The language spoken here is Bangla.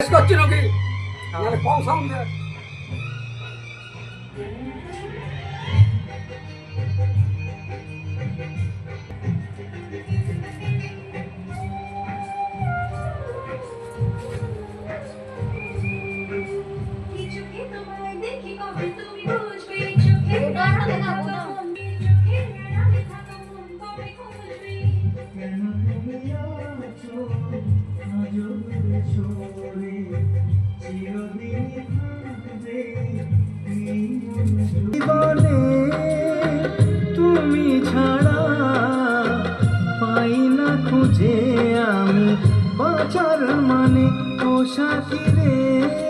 করছি নাকি? নাহলে কম সাউন্ড ছাড়া পাই না খুঁজে আমি। বাঁচার মানে ও সাথী রে।